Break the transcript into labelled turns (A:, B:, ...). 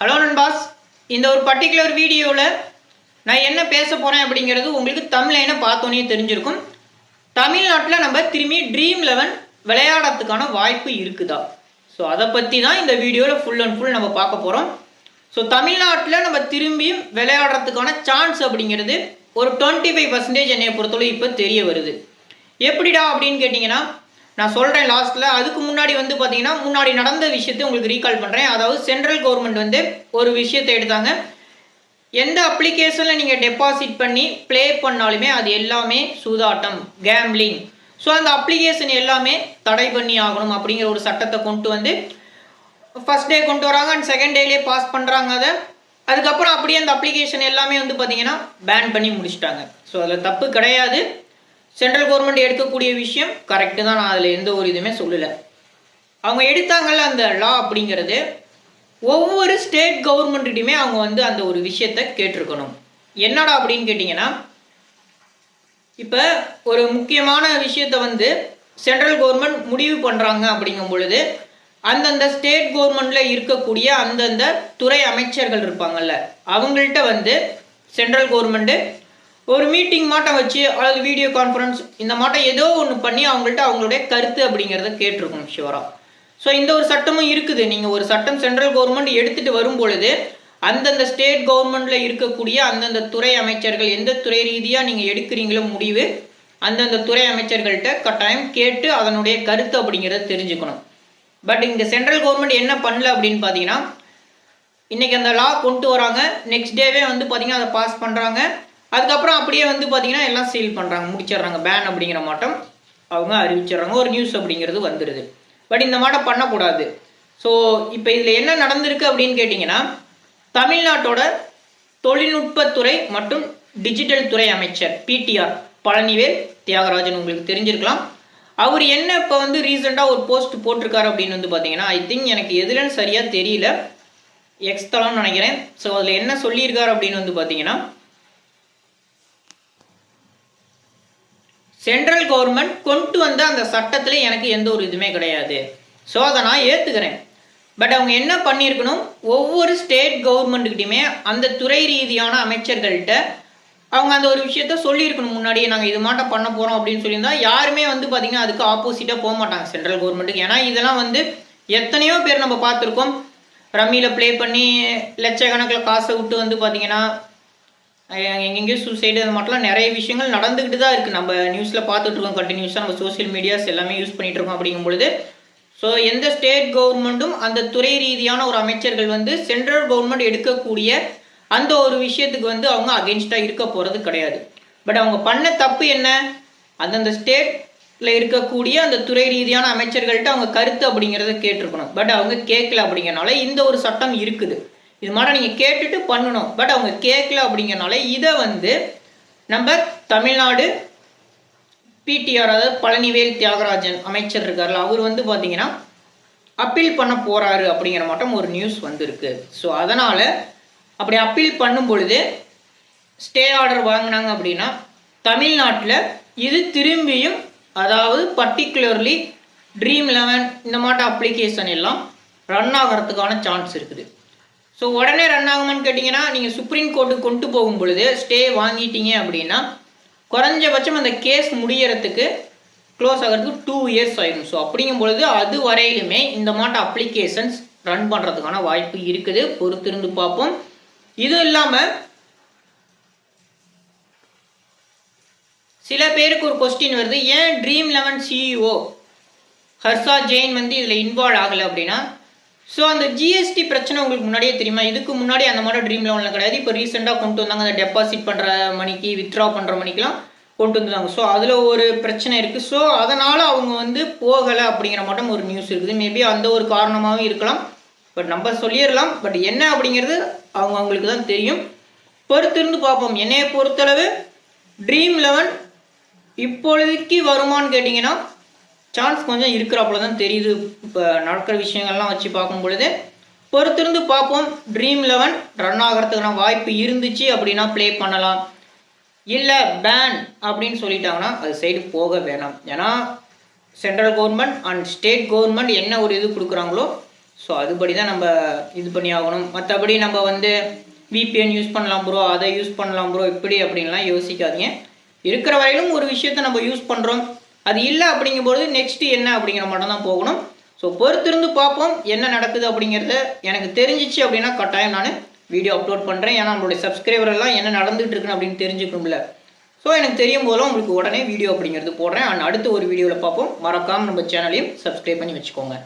A: Hello நண்பாஸ். இந்த ஒரு particular வீடியோவில் நான் என்ன பேச போகிறேன் அப்படிங்கிறது உங்களுக்கு தமிழ்லைனை பார்த்தோன்னே தெரிஞ்சிருக்கும். தமிழ்நாட்டில் நம்ம திரும்பி ட்ரீம் லெவன் விளையாடுறதுக்கான வாய்ப்பு இருக்குதா? ஸோ அதை பற்றி தான் இந்த வீடியோவில் ஃபுல் அண்ட் ஃபுல் நம்ம பார்க்க போகிறோம் ஸோ தமிழ்நாட்டில் நம்ம திரும்பியும் விளையாடுறதுக்கான சான்ஸ் அப்படிங்கிறது ஒரு டுவெண்ட்டி ஃபைவ் பர்சன்டேஜ் என்னை பொறுத்தளவு இப்போ தெரிய வருது. எப்படிடா அப்படின்னு கேட்டிங்கன்னா நான் சொல்கிறேன் லாஸ்ட்டில் அதுக்கு முன்னாடி வந்து பார்த்தீங்கன்னா முன்னாடி நடந்த விஷயத்தை உங்களுக்கு ரீகால் பண்ணுறேன் அதாவது சென்ட்ரல் கவர்மெண்ட் வந்து ஒரு விஷயத்தை எடுத்தாங்க. எந்த அப்ளிகேஷனில் நீங்கள் டெபாசிட் பண்ணி ப்ளே பண்ணாலுமே அது எல்லாமே சூதாட்டம் கேம்லிங் ஸோ அந்த அப்ளிகேஷன் எல்லாமே தடை பண்ணி ஆகணும் அப்படிங்கிற ஒரு சட்டத்தை கொண்டு வந்து ஃபர்ஸ்ட் டே கொண்டு வராங்க. அண்ட் செகண்ட் டேலேயே பாஸ் பண்ணுறாங்க அதை. அதுக்கப்புறம் அப்படியே அந்த அப்ளிகேஷன் எல்லாமே வந்து பார்த்தீங்கன்னா பேன் பண்ணி முடிச்சிட்டாங்க. ஸோ அதில் தப்பு கிடையாது. சென்ட்ரல் கவர்மெண்ட் எடுக்கக்கூடிய விஷயம் கரெக்டு தான். நான் அதில் எந்த ஒரு இதுவுமே சொல்லலை. அவங்க எடுத்தாங்கல்ல அந்த லா அப்படிங்கிறது ஒவ்வொரு ஸ்டேட் கவர்மெண்ட்கிட்டையுமே அவங்க வந்து அந்த ஒரு விஷயத்த கேட்டிருக்கணும். என்னடா அப்படின்னு கேட்டிங்கன்னா இப்போ ஒரு முக்கியமான விஷயத்த வந்து சென்ட்ரல் கவர்மெண்ட் முடிவு பண்ணுறாங்க அப்படிங்கும் பொழுது அந்தந்த ஸ்டேட் கவர்மெண்ட்டில் இருக்கக்கூடிய அந்தந்த துறை அமைச்சர்கள் இருப்பாங்கல்ல அவங்கள்ட்ட வந்து சென்ட்ரல் கவர்மெண்ட்டு ஒரு மீட்டிங் மாட்டம் வச்சு அல்லது வீடியோ கான்ஃபரன்ஸ் இந்த மாட்டம் ஏதோ ஒன்று பண்ணி அவங்கள்ட்ட அவங்களுடைய கருத்து அப்படிங்கிறத கேட்டிருக்கணும் ஷிவரா ஸோ இந்த ஒரு சட்டமும் இருக்குது. நீங்கள் ஒரு சட்டம் சென்ட்ரல் கவர்மெண்ட் எடுத்துகிட்டு வரும் பொழுது அந்தந்த ஸ்டேட் கவர்மெண்ட்டில் இருக்கக்கூடிய அந்தந்த துறை அமைச்சர்கள் எந்த துறை ரீதியாக நீங்கள் எடுக்கிறீங்களோ முடிவு அந்தந்த துறை அமைச்சர்கள்ட்ட கட்டாயம் கேட்டு அதனுடைய கருத்து அப்படிங்கிறத தெரிஞ்சுக்கணும். பட் இங்கே சென்ட்ரல் கவர்மெண்ட் என்ன பண்ணல அப்படின்னு பார்த்தீங்கன்னா இன்றைக்கி அந்த லா கொண்டு வராங்க. நெக்ஸ்ட் டேவே வந்து பார்த்தீங்கன்னா அதை பாஸ் பண்ணுறாங்க அதுக்கப்புறம் அப்படியே வந்து பார்த்தீங்கன்னா எல்லாம் சீல் பண்ணுறாங்க முடிச்சிடுறாங்க. பேன் அப்படிங்கிற மாட்டம் அவங்க அறிவிச்சிடுறாங்க. ஒரு நியூஸ் அப்படிங்கிறது வந்துடுது பட் இந்த மாட்டம் பண்ணக்கூடாது. ஸோ இப்போ இதில் என்ன நடந்திருக்கு அப்படின்னு கேட்டிங்கன்னா தமிழ்நாட்டோட தொழில்நுட்பத்துறை மற்றும் டிஜிட்டல் துறை அமைச்சர் பிடிஆர் பழனிவேல் தியாகராஜன் உங்களுக்கு தெரிஞ்சிருக்கலாம். அவர் என்ன இப்போ வந்து ரீசெண்டாக ஒரு போஸ்ட் போட்டிருக்காரு அப்படின்னு வந்து பார்த்தீங்கன்னா ஐ திங்க் எனக்கு எதுலன்னு சரியாக தெரியல. எக்ஸ் நினைக்கிறேன். ஸோ அதில் என்ன சொல்லியிருக்காரு அப்படின்னு வந்து பார்த்தீங்கன்னா சென்ட்ரல் கவர்மெண்ட் கொண்டு வந்த அந்த சட்டத்தில் எனக்கு எந்த ஒரு இதுவுமே கிடையாது. ஸோ அதை நான் ஏற்றுக்கிறேன் பட் அவங்க என்ன பண்ணியிருக்கணும்? ஒவ்வொரு ஸ்டேட் கவர்மெண்ட்டுக்கிட்டையுமே அந்த துறை ரீதியான அமைச்சர்கள்ட்ட அவங்க அந்த ஒரு விஷயத்த சொல்லியிருக்கணும் முன்னாடியே. நாங்கள் இது மாட்டம் பண்ண போகிறோம் அப்படின்னு சொல்லியிருந்தா யாருமே வந்து பார்த்திங்கன்னா அதுக்கு ஆப்போசிட்டாக போக மாட்டாங்க சென்ட்ரல் கவர்மெண்ட்டுக்கு ஏன்னா இதெல்லாம் வந்து எத்தனையோ பேர் நம்ம பார்த்துருக்கோம். ரம்மியில் ப்ளே பண்ணி லட்சக்கணக்கில் காசை விட்டு வந்து பார்த்திங்கன்னா எங்கெங்கேயோ சூசைடு அது மட்டும் நிறைய விஷயங்கள் நடந்துக்கிட்டு தான் இருக்குது நம்ம நியூஸில் பார்த்துட்ருக்கோம் கண்டினியூஸாக நம்ம சோசியல் மீடியாஸ் எல்லாமே யூஸ் பண்ணிகிட்ருக்கோம் அப்படிங்கும் பொழுது. ஸோ எந்த ஸ்டேட் கவர்மெண்ட்டும் அந்த துறை ரீதியான ஒரு அமைச்சர்கள் வந்து சென்ட்ரல் கவர்மெண்ட் எடுக்கக்கூடிய அந்த ஒரு விஷயத்துக்கு வந்து அவங்க அகென்ஸ்டாக இருக்க போகிறது கிடையாது. பட் அவங்க பண்ண தப்பு என்ன? அந்தந்த ஸ்டேட்டில் இருக்கக்கூடிய அந்த துறை ரீதியான அமைச்சர்கள்ட்ட அவங்க கருத்து அப்படிங்கிறத கேட்டிருக்கணும். பட் அவங்க கேட்கல அப்படிங்கிறனால இந்த ஒரு சட்டம் இருக்குது. இது மாதிரி நீங்கள் கேட்டுட்டு பண்ணணும். பட் அவங்க கேட்கல அப்படிங்கிறனால இதை வந்து நம்ம தமிழ்நாடு பிடிஆர் அதாவது பழனிவேல் தியாகராஜன் அமைச்சர் இருக்கார்ல அவர் வந்து பார்த்தீங்கன்னா அப்பீல் பண்ண போகிறாரு அப்படிங்கிற மட்டும் ஒரு நியூஸ் வந்திருக்கு. ஸோ அதனால் அப்படி அப்பீல் பண்ணும் பொழுது ஸ்டே ஆர்டர் வாங்கினாங்க அப்படின்னா தமிழ்நாட்டில் இது திரும்பியும் அதாவது பர்டிகுலர்லி ட்ரீம் லெவன் இந்த மாட்ட அப்ளிகேஷன் எல்லாம் ரன் ஆகிறதுக்கான சான்ஸ் இருக்குது. ஸோ உடனே ரன் ஆகுமான்னு கேட்டிங்கன்னா நீங்கள் சுப்ரீம் கோர்ட்டுக்கு கொண்டு போகும் பொழுது ஸ்டே வாங்கிட்டீங்க அப்படின்னா குறைஞ்சபட்சம் அந்த கேஸ் முடியறதுக்கு க்ளோஸ் ஆகிறதுக்கு டூ இயர்ஸ் ஆயிடும். ஸோ அப்படிங்கும் பொழுது அது வரையிலுமே இந்த மாட்ட அப்ளிகேஷன்ஸ் ரன் பண்ணுறதுக்கான வாய்ப்பு இருக்குது. பொறுத்திருந்து பார்ப்போம். இது இல்லாமல் சில பேருக்கு ஒரு கொஸ்டின் வருது. ஏன் Dream Eleven CEO Harsha Jain வந்து இதில் இன்வால்வ் ஆகலை அப்படின்னா ஸோ அந்த ஜிஎஸ்டி பிரச்சனை உங்களுக்கு முன்னாடியே தெரியுமா? இதுக்கு முன்னாடி அந்த மாதிரி ட்ரீம் லெவனில் கிடையாது. இப்போ ரீசெண்டாக கொண்டு வந்தாங்க. அந்த டெபாசிட் பண்ணுற மணிக்கு வித்ட்ரா பண்ணுற மணிக்கெலாம் கொண்டு வந்துருந்தாங்க. ஸோ அதில் ஒரு பிரச்சனை இருக்குது ஸோ அதனால் அவங்க வந்து போகலை அப்படிங்கிற மட்டும் ஒரு நியூஸ் இருக்குது. மேபி அந்த ஒரு காரணமாகவும் இருக்கலாம். பட் நம்ம சொல்லிடலாம். பட் என்ன அப்படிங்கிறது அவங்க அவங்களுக்கு தான் தெரியும். பொறுத்திருந்து பார்ப்போம். என்னையை பொறுத்தளவு ட்ரீம் லெவன் இப்பொழுதைக்கு வருமானு கேட்டிங்கன்னா சான்ஸ் கொஞ்சம் இருக்கிறாப்புல தான் தெரியுது. இப்போ நடக்கிற விஷயங்கள்லாம் வச்சு பார்க்கும் பொழுது பொறுத்திருந்து பார்ப்போம். ட்ரீம் லெவன் ரன் ஆகிறதுக்கான வாய்ப்பு இருந்துச்சு அப்படின்னா ப்ளே பண்ணலாம். இல்லை பேன் அப்படின்னு சொல்லிட்டாங்கன்னா அது சைடு போக வேணாம். ஏன்னா central government and state government என்ன ஒரு இது கொடுக்குறாங்களோ ஸோ அதுபடி தான் நம்ம இது பண்ணி ஆகணும். மற்றபடி நம்ம வந்து விபிஎன் யூஸ் பண்ணலாம் ப்ரோ அதை யூஸ் பண்ணலாம் ப்ரோ இப்படி அப்படின்லாம் யோசிக்காதீங்க. இருக்கிற வரையிலும் ஒரு விஷயத்தை நம்ம யூஸ் பண்ணுறோம் அது இல்லை அப்படிங்கும்போது நெக்ஸ்ட் என்ன அப்படிங்கிற மட்டும் தான் போகணும். ஸோ பொறுத்திருந்து பார்ப்போம் என்ன நடக்குது அப்படிங்கிறத எனக்கு தெரிஞ்சிச்சு அப்படின்னா கட்டாயம் நான் வீடியோ அப்லோட் பண்ணுறேன் ஏன்னா நம்மளுடைய சப்ஸ்கிரைபர் எல்லாம் என்ன நடந்துகிட்டு இருக்குன்னு அப்படின்னு தெரிஞ்சுக்கணும்ல. ஸோ எனக்கு தெரியும் போதெல்லாம் உங்களுக்கு உடனே வீடியோ அப்படிங்கிறது போடுறேன். அண்ட் அடுத்த ஒரு வீடியோவில் பார்ப்போம். மறக்காமல் நம்ம சேனலையும் சப்ஸ்கிரைப் பண்ணி வச்சுக்கோங்க.